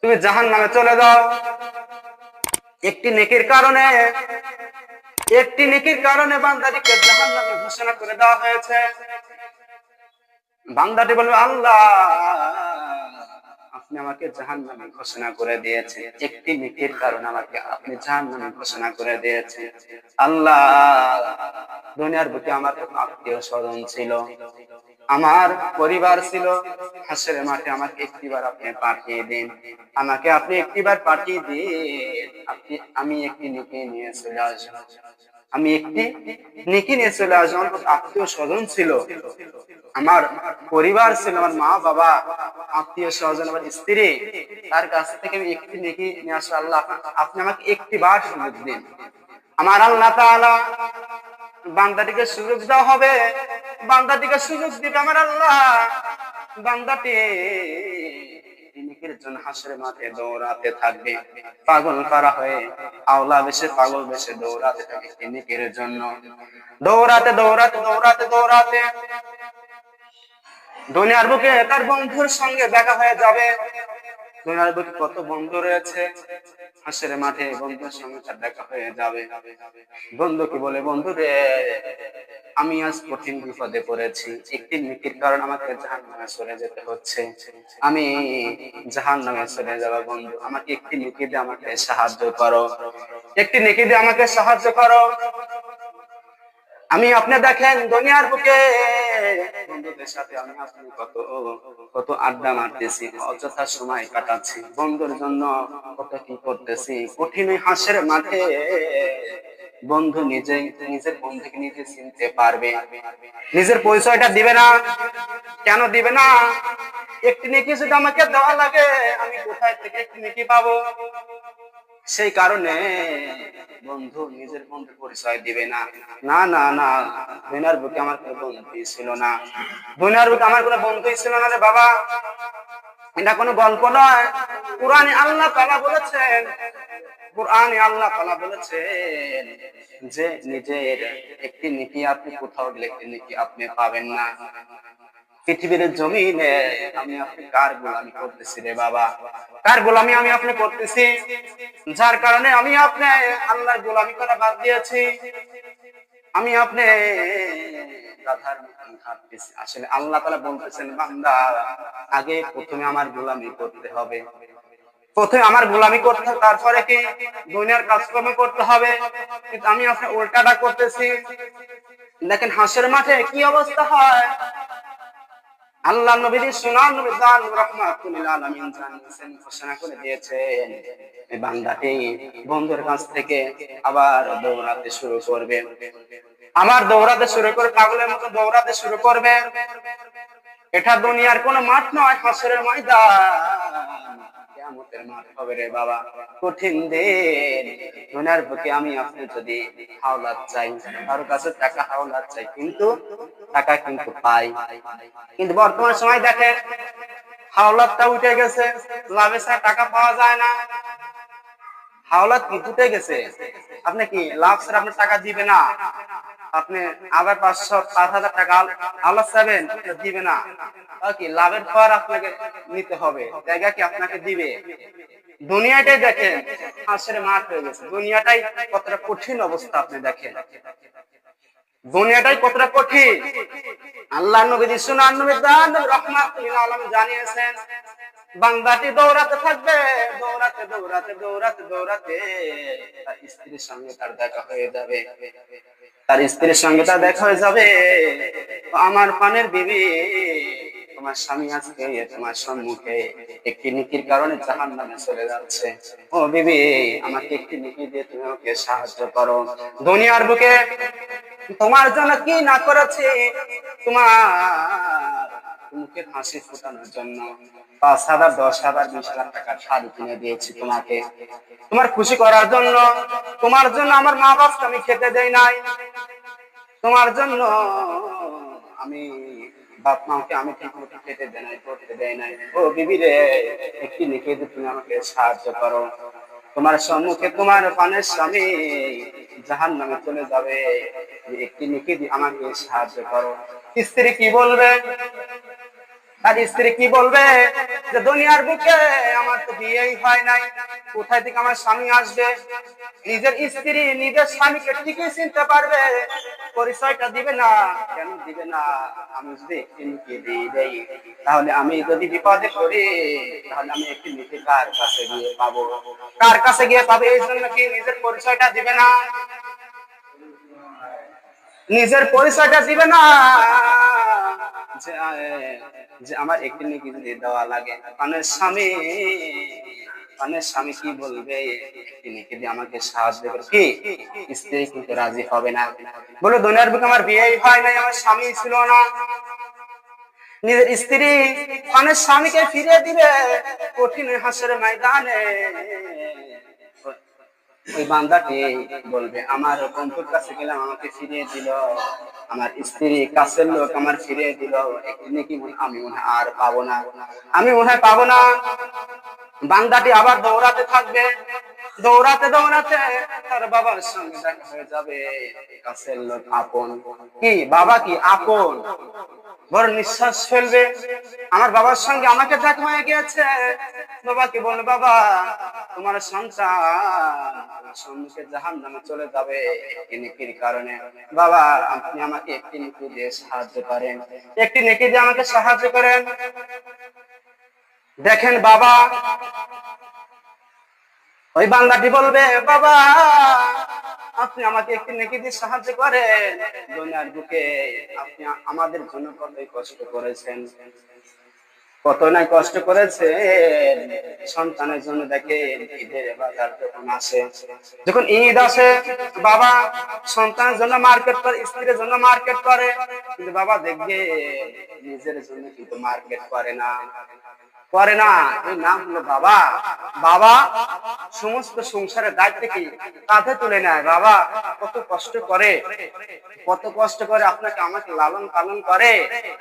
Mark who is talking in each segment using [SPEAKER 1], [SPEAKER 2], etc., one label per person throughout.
[SPEAKER 1] তুমি জাহান নামে চলে যাও। একটি নেকির কারণে, একটি নেকির কারণে বান্দাটিকে জাহান নামে ঘোষণা করে দেওয়া হয়েছে। বান্দাটি বলবে, আল্লাহ, আপনি আমাকে জাহান নামে ঘোষণা করে দিয়েছেন। একটি নেকির কারণে আমাকে আপনি জাহান নামে ঘোষণা করে দিয়েছেন। আল্লাহ, দুনিয়ার প্রতি আমার আত্মীয় স্বজন ছিল। আমার পরিবার ছিল। হাসের মাঠে আমাকে একটিবার আপনি পাঠিয়ে দিন। আমাকে আপনি একটিবার পাঠিয়ে দিন। আপনি, আমি একটি নেকি নিয়ে চলে আসব। আমি একটি নেকি নিয়ে চলে আসব। আত্মীয় স্বজন ছিল। আমার পরিবার ছিল। আমার মা, বাবা, আত্মীয় স্বজন, আমার স্ত্রী। তার কাছ থেকে আমি একটি নেকি নিয়ে আসব। আল্লাহ, আপনি আমাকে একটি বার সুযোগ দিন। আমার আল্লাহ তাআলা বান্দাটিকে সুযোগ দেওয়া হবে। বান্দাটিকে সুযোগ দিবে আমার আল্লাহ। বান্দাটি দৌড়াতে দৌড়াতে দৌড়াতে দৌড়াতে দুনিয়ার বুকে তার বন্ধুর সঙ্গে দেখা হয়ে যাবে। দুনিয়ার বুকে কত বন্ধু রয়েছে? হাসের মাঠে বন্ধুর সঙ্গে তার দেখা হয়ে যাবে। বন্ধু কি বলে বন্ধু রে আমি আজ কঠিন বিপদে পড়েছি। একটি নীতির কারণ আমাকে জাহান নামে সরে যেতে হচ্ছে। আমি জাহান নামে সরে যাব, বন্ধু। আমাকে একটি নীতি দিয়ে আমাকে সাহায্য করো। একটি নীতি দিয়ে আমাকে সাহায্য করো। আমি আপনি দেখেন দুনিয়ার বুকে। বন্ধুদের সাথে আমি আপনি কত কত আড্ডা মারতেছি, অযথা সময় কাটাচ্ছি। বন্ধুর জন্য কত কি করতেছি কঠিন হাসের মাঠে। বন্ধু নিজে নিজের বন্ধুকে নিজে চিনতে পারবে। নিজের পরিচয়টা দিবে না। কেন দিবে না? একটি নেকি যদি আমাকে দেওয়া লাগে, আমি কোথায় থেকে একটি নেকি পাবো? সেই কারণে বন্ধু নিজের বন্ধু পরিচয় দিবে না। না না না দুনিয়ার বুকে আমার কোনো বন্ধুই ছিল না। দুনিয়ার বুকে আমার কোনো বন্ধুই ছিল না রে বাবা। এটা কোনো গল্প নয়। কোরআনে আল্লাহ তাআলা বলেছেন, কোরআনে আল্লাহ তাআলা বলেছেন, যে নিজের একটি নীতি আপনি কোথাও গেলে একটি নীতি আপনি পাবেন না। পৃথিবীর জমিনে আমি আপনি কার গোলামি করতেছি রে বাবা? কার গোলামি আমি আপনি করতেছি? যার কারণে আমি আপনি আল্লাহর গোলামি করা বাদ দিয়েছি। আমি আপনি আসলে আল্লাহ তাআলা বলতেছেন, বান্দা, আগে প্রথমে আমার গোলামি করতে হবে। প্রথমে আমার গোলামি করতে হবে, তারপরে কি? দুনিয়ার কাজকর্ম করতে হবে। কিন্তু আমি আপনার উল্টাটা করতেছি। দেখেন হাঁসের মাঠে কি অবস্থা হয়? আল্লাহ নবীর সুনান নবী দান রহমাতুল আলামিন জানিয়েছেন ঘোষণা করে দিয়েছেন। এই বান্দাটি বন্ধুর কাছ থেকে আবার দৌড়াতে শুরু করবে। আমার দৌড়াতে শুরু করে, পাগলের মতো দৌড়াতে শুরু করবে। এটা দুনিয়ার কোনো মাঠ নয়, হাসরের ময়দান। কিয়ামতের মাঠ হবে রে বাবা। কঠিন দিন। বুকে আমি আপনি যদি চাই কারোর কাছে টাকা চাই, কিন্তু টাকা কিন্তু পাই। কিন্তু বর্তমান সময় দেখেন, হাওলাতটা উঠে গেছে, লাভে ছাড়া টাকা পাওয়া যায় না। হাওলাত কি উঠে গেছে? আপনি কি লাভ ছাড়া আপনি টাকা দিবে না? আপনি আবার পাঁচশো, পাঁচ হাজার টাকা আল্লাহ চাবেন দিবে না। কি লাভের পর আপনাকে নিতে হবে, জায়গা কি আপনাকে দিবে? দুনিয়াটাই দেখেন মাঠ হয়ে গেছে। দুনিয়াটাই কতটা কঠিন অবস্থা আপনি দেখেন। দুনিয়াটাই কতটা কঠিন? আল্লাহ সুনান নবী জানিয়েছেন দৌড়াতে থাকবে, দৌড়াতে দৌড়াতে দৌড়াতে দৌড়াতে তার স্ত্রীর সঙ্গে তার দেখা হয়ে যাবে। তার স্ত্রীর সঙ্গে তার দেখা হয়ে যাবে। আমার পানের বিবি তোমার স্বামী আজকে তোমার সম্মুখে একটি নীতির কারণে জাহান নামে চলে যাচ্ছে। ও বিবি, আমাকে একটি নীতি দিয়ে তুমি আমাকে সাহায্য করো। দুনিয়ার বুকে তোমার জন্য কি না করেছি? তোমার মুখে হাসি ফোটানোর জন্য পাঁচ হাজার, দশ হাজার, বিশ হাজার টাকার শাড়ি কিনে দিয়েছি তোমাকে। তোমার খুশি করার জন্য, তোমার জন্য আমার মা বাপকে আমি খেতে দেই নাই। তোমার জন্য আমি বাপ মাকে আমি ঠিক মতো খেতে দেয় নাই পড়তে দেয় নাই। ও বিবি রে, একটি লিখে তুমি আমাকে সাহায্য করো। তোমার সম্মুখে তোমার পানের স্বামী জাহান নামে চলে যাবে। একটি দিয়ে আমাকে সাহায্য করো। স্ত্রী কি বলবে? তার স্ত্রী কি বলবে যে, দুনিয়ার বুকে আমার তো বিয়েই হয় নাই। কোথায় থেকে আমার স্বামী আসবে? নিজের স্ত্রী নিজের স্বামীকে ঠিকই চিনতে পারবে। পরিচয়টা দিবে না। কেন দিবে না? আমি যদি একটি দিয়ে দেই, তাহলে আমি যদি বিপদে পড়ি, তাহলে আমি একটি নীতি কার কাছে গিয়ে পাবো? কার কাছে গিয়ে পাবে? এই জন্য কি নিজের পরিচয়টা দিবে না? নিজের পরিচয়টা দিবে না? যে আমার একটি নাকি দেওয়া লাগে মানে স্বামী মানে স্বামী কি বলবে? নাকি আমাকে সাহায্য করে। কি? স্ত্রী কিন্তু রাজি হবে না। বলে, দুনিয়ার বুকে আমার বিয়েই হয় নাই, আমার স্বামী ছিল না। নিজের স্ত্রী মানে স্বামীকে ফিরে দিবে কঠিন হাসের ময়দানে। ওই বান্দাটি বলবে, আমার বন্ধুর কাছে গেলাম, আমাকে ফিরিয়ে দিল। আমার স্ত্রী কাছের লোক আমার ফিরিয়ে দিল। একটি নাকি আমি মনে আর পাবো না। আমি মনে হয় পাবো না। বান্দাটি আবার দৌড়াতে থাকবে। দৌড়াতে দৌড়াতে তার বাবার সঙ্গে দেখা হয়ে যাবে। কাছের লোক আপন। কি? বাবা কি? আপন। বড় নিঃশ্বাস ফেলবে। আমার বাবার সঙ্গে আমাকে দেখা হয়ে গিয়েছে। বাবাকে বলে বাবা, তোমার সন্তান সম্মুখে জাহান নামে চলে যাবে। একটি নেকির কারণে। বাবা, আপনি আমাকে একটি নেকি দিয়ে সাহায্য করেন। একটি নেকি দিয়ে আমাকে সাহায্য করেন। দেখেন বাবা ওই বাংলাটি বলবে বাবা, আপনি আমাকে একটি নেকি দিয়ে সাহায্য করেন। দুনিয়ার বুকে আপনি আমাদের জন্য কতই কষ্ট করেছেন। কত নাই কষ্ট করেছে সন্তানের জন্য দেখে ঈদের বাজার যখন আসে, যখন ঈদ আসে, বাবা সন্তানের জন্য মার্কেট করে, স্ত্রীর জন্য মার্কেট করে। কিন্তু বাবা দেখবে নিজের জন্য কিন্তু মার্কেট করে না। করে না। এই নাম হলো বাবা। বাবা সমস্ত সংসারের দায়িত্ব কি কাঁধে তুলে নেয়? বাবা কত কষ্ট করে, কত কষ্ট করে আপনাকে আমাকে লালন পালন করে।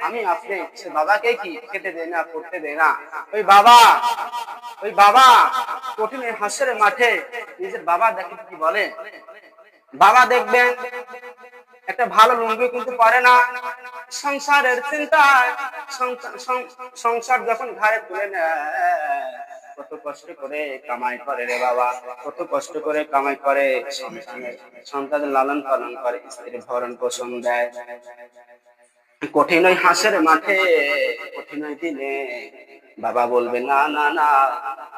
[SPEAKER 1] আমি আপনি সে বাবাকে কি খেতে দেয় না করতে দেয় না? ওই বাবা ওই বাবা কঠিন হাসের মাঠে নিজের বাবা দেখে কি বলে? বাবা দেখবেন একটা ভালো লুঙ্গি কিন্তু পরে না। সংসারের চিন্তায় সংসার- যখন ঘাড়ে তুলে নেয়, কত কষ্ট করে কামাই করে রে বাবা, কত কষ্ট করে কামাই করে সন্তানের সন্তানের লালন পালন করে, স্ত্রীর ভরণ পোষণ দেয়। কঠিন ওই হাঁসের মাঠে কঠিন ওই দিনে বাবা বলবে, না না না,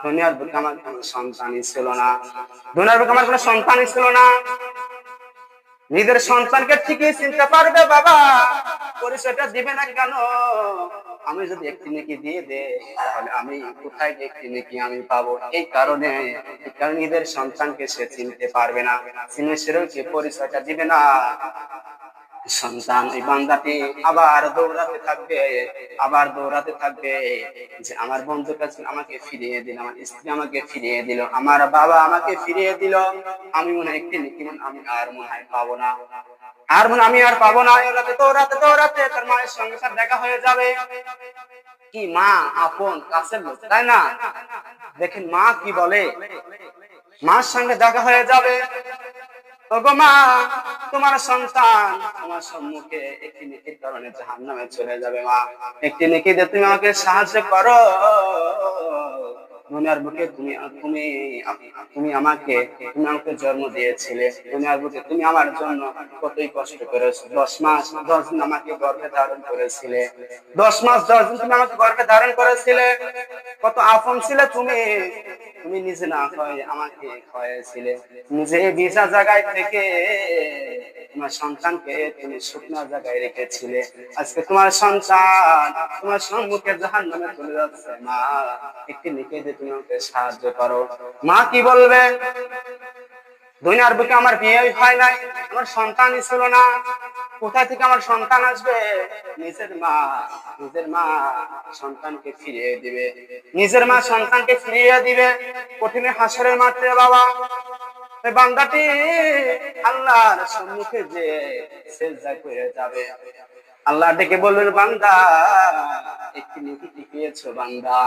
[SPEAKER 1] দুনিয়ার বুকে আমার কোনো সন্তানই ছিল না। দুনিয়ার বুকে আমার কোনো সন্তানই ছিল না। নিজের সন্তানকে ঠিকই চিনতে পারবে বাবা। পরিচয়টা দিবে না কেন? আমি যদি একটি নেকি দিয়ে দে তাহলে আমি কোথায় একটি নেকি আমি পাবো? এই কারণে কারণ কারণে নিজের সন্তানকে সে চিনতে পারবে না। চিনে সেরকম পরিচয়টা দিবে না? সন্তান, এই বান্দাটি আবার দৌড়াতে থাকবে, আবার দৌড়াতে থাকবে যে আমার বন্ধুর কাছে আমাকে ফিরিয়ে দিল, আমার স্ত্রী আমাকে ফিরিয়ে দিল, আমার বাবা আমাকে ফিরিয়ে দিল। আমি মনে হয় একটি আমি আর মনে হয় পাবো না। আর মনে আমি আর পাবো না। দৌড়াতে দৌড়াতে তার মায়ের সঙ্গে তার দেখা হয়ে যাবে। কি মা আপন কাছের লোক, তাই না? দেখেন মা কি বলে? মার সঙ্গে দেখা হয়ে যাবে। তোমার সন্তান তোমার সম্মুখে একটি নেকির কারণে জাহান নামে চলে যাবে, মা। একটি তুমি আমাকে সাহায্য করো। আমাকে জন্ম দিয়েছিলে। দুনিয়ার বুকে তুমি আমার জন্য কতই কষ্ট করেছ। দশ মাস, দশ দিন আমাকে গর্ভে ধারণ করেছিলে। দশ মাস, দশ দিন তুমি আমাকে গর্ভে ধারণ করেছিলে। কত আপন ছিলে তুমি। তুমি নিজে না খাওয়াই আমাকে খাওয়াইছিলে নিজে ভিজা জায়গায় থেকে তোমার সন্তানকে তুমি শুকনো জায়গায় রেখেছিলে। আজকে তোমার সন্তান তোমার সম্মুখে জাহান নামে চলে যাচ্ছে। মা, একটি দিয়ে তুমি আমাকে সাহায্য করো। মা কি বলবে? দুনিয়ার বুকে আমার বিয়ে হয় নাই, আমার সন্তানই ছিল না। কোথা থেকে আমার সন্তান আসবে? নিজের মা নিজের মা সন্তানকে ফিরিয়ে দিবে। নিজের মা সন্তানকে ফিরিয়ে দিবে। কঠিন হাসরের মাঠে বাবা। বান্দাটি আল্লাহর সম্মুখে যে সেজদা করে যাবে। আল্লাহ ডেকে বলবেন বান্দা, একটি কি পেয়েছ বান্দা?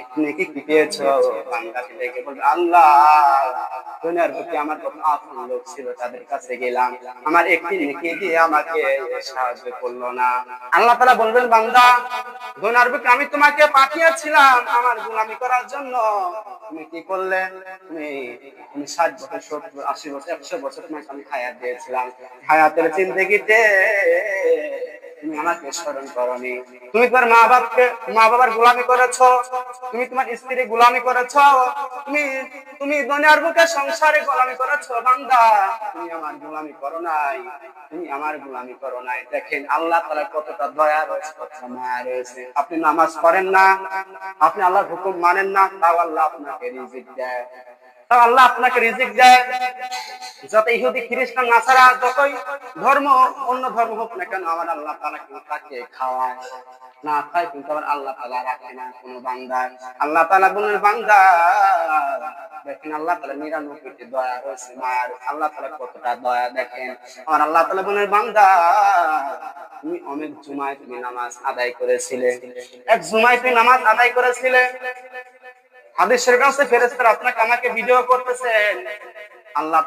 [SPEAKER 1] একটি নেকি কি পেয়েছ বান্দাকে ডেকে বলবে, আল্লাহ, দুনিয়ার প্রতি আমার কত আপন লোক ছিল, তাদের কাছে গেলাম। আমার একটি নেকি দিয়ে আমাকে সাহায্য করল না। আল্লাহ বলবেন, বান্দা, দুনিয়ার বুকে আমি তোমাকে পাঠিয়েছিলাম। আমার গোলামি করার জন্য তুমি কি করলে? তুমি তুমি ষাট বছর, সত্তর, আশি বছর, একশো বছর তোমাকে আমি হায়াত দিয়েছিলাম। হায়াতের জিন্দগিতে তুমি আমাকে স্মরণ করনি। তুমি তোমার মা বাপকে মা বাবার গোলামি করেছ। তুমি তোমার স্ত্রী গোলামি করেছ। তুমি তুমি দুনিয়ার বুকে সংসারে গোলামি করেছ, বান্দা। তুমি আমার গোলামি করো নাই। তুমি আমার গোলামি করো নাই। দেখেন, আল্লাহ তাআলা কতটা দয়া রয়েছে মায়া রয়েছে। আপনি নামাজ পড়েন না। আপনি আল্লাহর হুকুম মানেন না। তাও আল্লাহ আপনাকে রিজিক দেয়। আল্লাহ আপনাকে রিজিক দেয়। যত ইহুদি, খ্রিস্টান, নাসারা যতই ধর্ম অন্য ধর্ম হোক না কেন, আমার আল্লাহ তালা কিন্তু তাকে খাওয়ায়। না খায় কিন্তু আমার আল্লাহ তালা রাখে না কোনো বান্দা। আল্লাহ তালা বলেন বান্দা, দেখেন আল্লাহ তালা নিরানব্বইটি দয়া রয়েছে মায়ার। আল্লাহ তালা কতটা দয়া দেখেন? আমার আল্লাহ তালা বলেন বান্দা, তুমি অনেক জুমায় তুমি নামাজ আদায় করেছিলে। এক জুমায় তুমি নামাজ আদায় করেছিলে। হাদিস শরীফে আছে ফেরেশতারা আপনাকে আমাকে ভিডিও করতেছেন আল্লাহ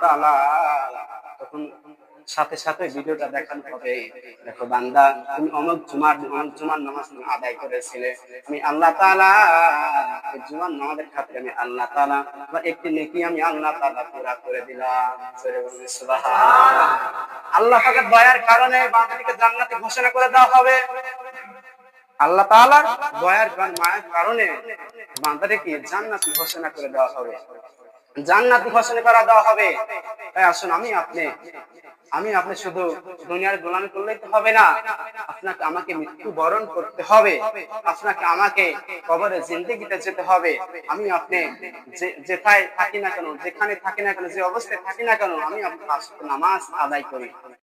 [SPEAKER 1] তখন সাথে সাথে ভিডিওটা দেখানো হবে। দেখো বান্দা, তুমি অমুক জুমার অমুক জুমার নামাজ আদায় করেছিলে। আমি আল্লাহ তাআলা জুমার নামাজের খাতিরে আমি আল্লাহ তাআলা আমার একটি নেকি আমি আল্লাহ তাআলা পুরা করে দিলাম। আল্লাহ পাকের দয়ার কারণে বান্দাকে জান্নাতে ঘোষণা করে দেওয়া হবে। আল্লাহ তাআলার দয়ার কারণ মায়ের কারণে বান্দাকে জান্নাতি ঘোষণা করে দেওয়া হবে। জান্নাতি ঘোষণা করা দেওয়া হবে। তাই আসুন, আমি আপনি আমি আপনি শুধু দুনিয়ার গোলামি করলেই তো হবে না। আপনাকে, আমাকে মৃত্যু বরণ করতে হবে। আপনাকে, আমাকে কবরে জিন্দেগিতে যেতে হবে। আমি আপনি যেথায় থাকি না কেন, যেখানে থাকি না কেন, যে অবস্থায় থাকি না কেন, আমি আপনার নামাজ আদায় করি।